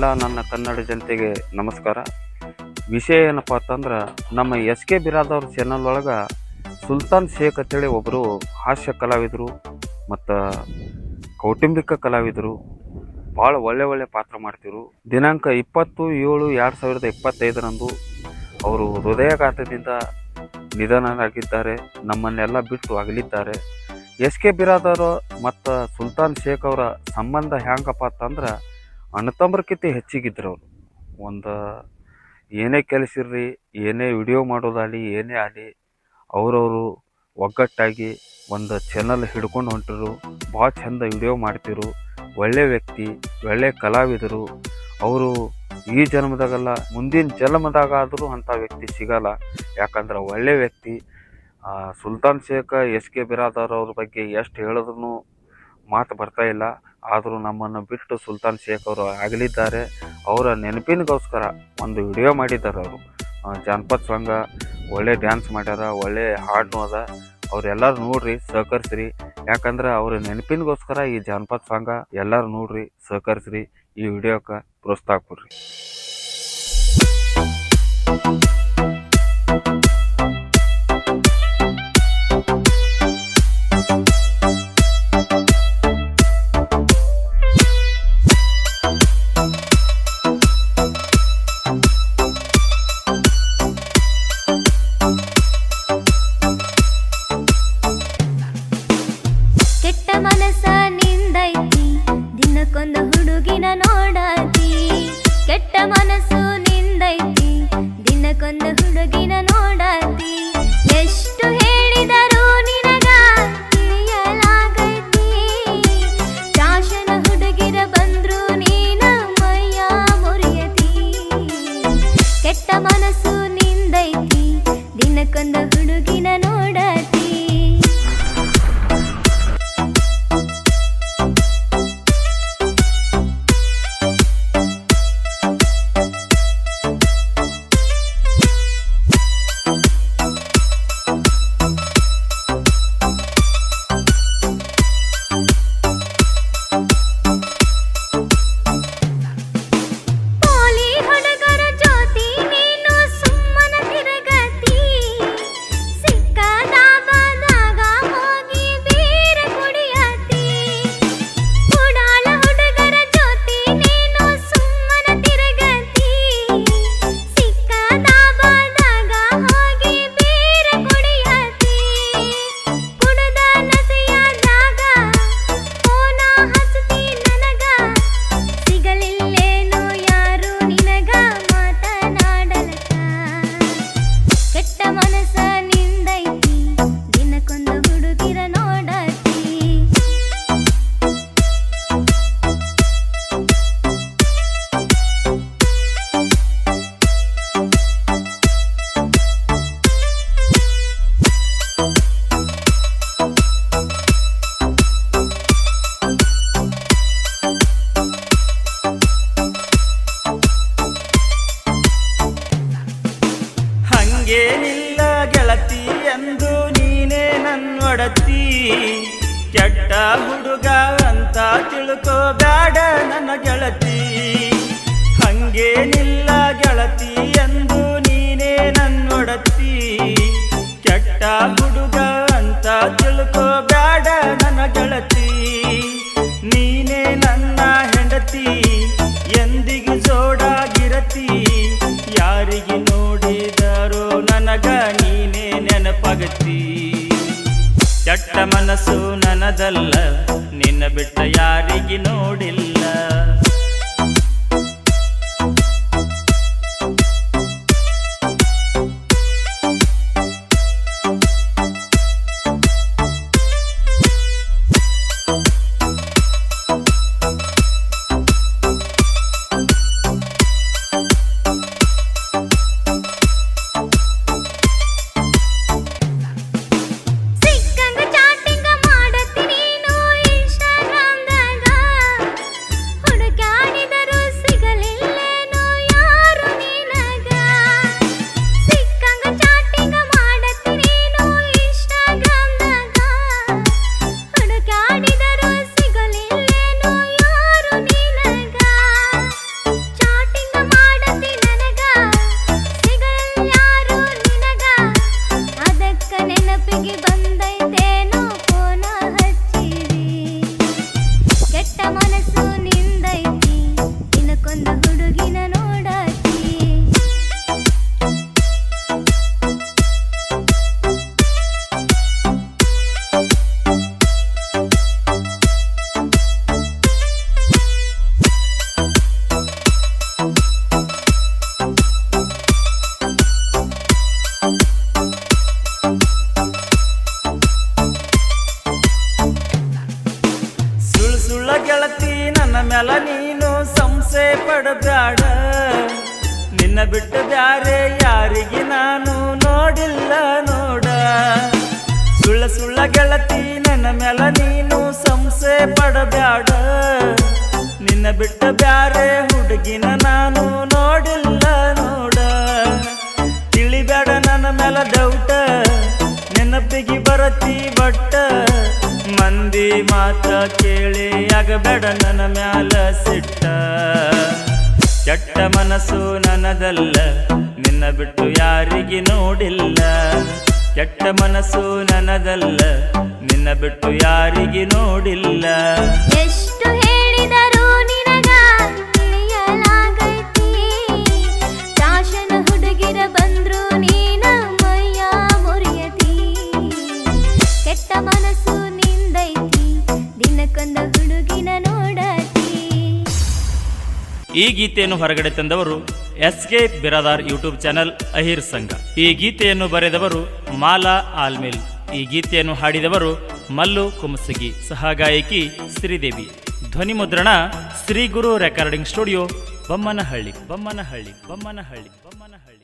ಎಲ್ಲ ನನ್ನ ಕನ್ನಡ ಜನತೆಗೆ ನಮಸ್ಕಾರ. ವಿಷಯ ಏನಪ್ಪ ಅಂತಂದ್ರೆ, ನಮ್ಮ ಎಸ್ ಕೆ ಬಿರಾದವ್ರ ಚಾನಲ್ ಒಳಗೆ ಸುಲ್ತಾನ್ ಶೇಖ್ ಅಂತೇಳಿ ಒಬ್ಬರು ಹಾಸ್ಯ ಕಲಾವಿದರು ಮತ್ತು ಕೌಟುಂಬಿಕ ಕಲಾವಿದರು ಭಾಳ ಒಳ್ಳೆ ಒಳ್ಳೆ ಪಾತ್ರ ಮಾಡ್ತಿರು ದಿನಾಂಕ ಇಪ್ಪತ್ತು ಏಳು ಎರಡು ಸಾವಿರದ ಇಪ್ಪತ್ತೈದರಂದು ಅವರು ಹೃದಯಾಘಾತದಿಂದ ನಿಧನರಾಗಿದ್ದಾರೆ. ನಮ್ಮನ್ನೆಲ್ಲ ಬಿಟ್ಟು ಅಗಲಿದ್ದಾರೆ. ಎಸ್ ಕೆ ಬಿರಾದವರು ಮತ್ತು ಸುಲ್ತಾನ್ ಶೇಖ್ ಅವರ ಸಂಬಂಧ ಹ್ಯಾಂಗಪ್ಪ ಅಂತಂದ್ರೆ ಅಣ್ಣತಮ್ಮರ್ಕಿಂತ ಹೆಚ್ಚಿಗಿದ್ರು ಅವರು. ಒಂದು ಏನೇ ಕೆಲಸ ಇರ್ರಿ ಏನೇ ವಿಡಿಯೋ ಮಾಡೋದಾಗಲಿ, ಏನೇ ಆಗಲಿ, ಅವರವರು ಒಗ್ಗಟ್ಟಾಗಿ ಒಂದು ಚಾನಲ್ ಹಿಡ್ಕೊಂಡು ಹೊಂಟರು ಭಾಳ ಚಂದ ವಿಡಿಯೋ ಮಾಡ್ತಿರು ಒಳ್ಳೆ ವ್ಯಕ್ತಿ, ಒಳ್ಳೆ ಕಲಾವಿದರು. ಅವರು ಈ ಜನ್ಮದಾಗಲ್ಲ, ಮುಂದಿನ ಜನ್ಮದಾಗಾದರೂ ಅಂಥ ವ್ಯಕ್ತಿ ಸಿಗಲ್ಲ. ಯಾಕಂದ್ರೆ ಒಳ್ಳೆ ವ್ಯಕ್ತಿ ಸುಲ್ತಾನ್ ಶೇಖ್, ಎಸ್ ಕೆ ಬಿರಾದಾರ್ ಅವ್ರ ಬಗ್ಗೆ ಎಷ್ಟು ಹೇಳಿದ್ರು ಮಾತು ಬರ್ತಾ ಇಲ್ಲ. ಆದರೂ ನಮ್ಮನ್ನು ಬಿಟ್ಟು ಸುಲ್ತಾನ್ ಶೇಖ್ ಅವರು ಆಗಲಿದ್ದಾರೆ. ಅವರ ನೆನಪಿನಗೋಸ್ಕರ ಒಂದು ವಿಡಿಯೋ ಮಾಡಿದ್ದಾರೆ ಅವರು. ಜಾನಪದ ಸಾಂಗ ಒಳ್ಳೆ ಡ್ಯಾನ್ಸ್ ಮಾಡ್ಯಾರ, ಒಳ್ಳೆ ಹಾಡು ಅದ. ಅವ್ರೆಲ್ಲರೂ ನೋಡ್ರಿ, ಸಹಕರಿಸ್ರಿ. ಯಾಕಂದ್ರೆ ಅವ್ರ ನೆನಪಿನಗೋಸ್ಕರ ಈ ಜಾನಪದ ಸಾಂಗ ಎಲ್ಲರೂ ನೋಡ್ರಿ, ಸಹಕರಿಸ್ರಿ. ಈ ವಿಡಿಯೋಕ್ಕೆ ಪ್ರೋತ್ಸಾಹ ಕೊಡ್ರಿ. ಕೆಟ್ಟ ಹುಡುಗ ಅಂತ ತಿಳ್ಕೋ ಬೇಡ ನನ್ನ ಗೆಳತಿ. ಹಂಗೇನಿಲ್ಲ ಗೆಳತಿ ಎಂದು ನೀನೇ ನನ್ನೊಡತಿ. ಕೆಟ್ಟ ಹುಡುಗ ಅಂತ ತಿಳ್ಕೋ ಬೇಡ ನನ್ನ ಗೆಳತಿ. ನೀನೇ ನನ್ನ ಹೆಂಡತಿ, ಎಂದಿಗೂ ಜೋಡಾಗಿರತಿ. ಯಾರಿಗೆ ನೋಡಿದಾರೋ ನನಗ ನೀನೇ ನೆನಪಾಗತಿ ಕೆಟ್ಟ ಮನಸ್ಸು ನನದಲ್ಲ ನಿನ್ನ ಬಿಟ್ಟ ಯಾರಿಗೆ ನೋಡಿಲ್ಲ. ಗೆಳತಿ ನನ್ನ ಮ್ಯಾಲ ನೀನು ಸಂಸೆ ಪಡಬ್ಯಾಡ. ನಿನ್ನ ಬಿಟ್ಟು ಬ್ಯಾರೆ ಯಾರಿಗೆ ನಾನು ನೋಡಿಲ್ಲ ನೋಡ. ಸುಳ್ಳ ಸುಳ್ಳ ಗೆಳತಿ ನನ್ನ ಮ್ಯಾಲ ನೀನು ಸಂಸೆ ಪಡಬ್ಯಾಡ. ನಿನ್ನ ಬಿಟ್ಟು ಬ್ಯಾರೆ ಹುಡುಗಿನ ನಾನು ನೋಡಿಲ್ಲ ನೋಡ. ತಿಳಿಬೇಡ ನನ್ನ ಮ್ಯಾಲ ಡೌಟ ನೆನಪಿಗೆ ಬರತಿ ಮಂದಿ ಮಾತ ಕೇಳಿ ಆಗಬೇಡ ನನ್ನ ಮ್ಯಾಲ ಸಿಟ್ಟ. ಕೆಟ್ಟ ಮನಸ್ಸು ನನದಲ್ಲ ನಿನ್ನ ಬಿಟ್ಟು ಯಾರಿಗೆ ನೋಡಿಲ್ಲ. ಕೆಟ್ಟ ಮನಸ್ಸು ನನದಲ್ಲ ನಿನ್ನ ಬಿಟ್ಟು ಯಾರಿಗೆ ನೋಡಿಲ್ಲ. ಈ ಗೀತೆಯನ್ನು ಹೊರಗಡೆ ತಂದವರು S K Biradar YouTube channel Ahir Sangha. ಈ ಗೀತೆಯನ್ನು ಬರೆದವರು ಮಾಲಾ ಆಲ್ಮೇಲ್. ಈ ಗೀತೆಯನ್ನು ಹಾಡಿದವರು ಮಲ್ಲು ಕುಮಸಗಿ, ಸಹಗಾಯಕಿ ಶ್ರೀದೇವಿ. ಧ್ವನಿ ಮುದ್ರಣ ಶ್ರೀ ಗುರು ರೆಕಾರ್ಡಿಂಗ್ ಸ್ಟುಡಿಯೋ, ಬೊಮ್ಮನಹಳ್ಳಿ ಬೊಮ್ಮನಹಳ್ಳಿ ಬೊಮ್ಮನಹಳ್ಳಿ ಬೊಮ್ಮನಹಳ್ಳಿ.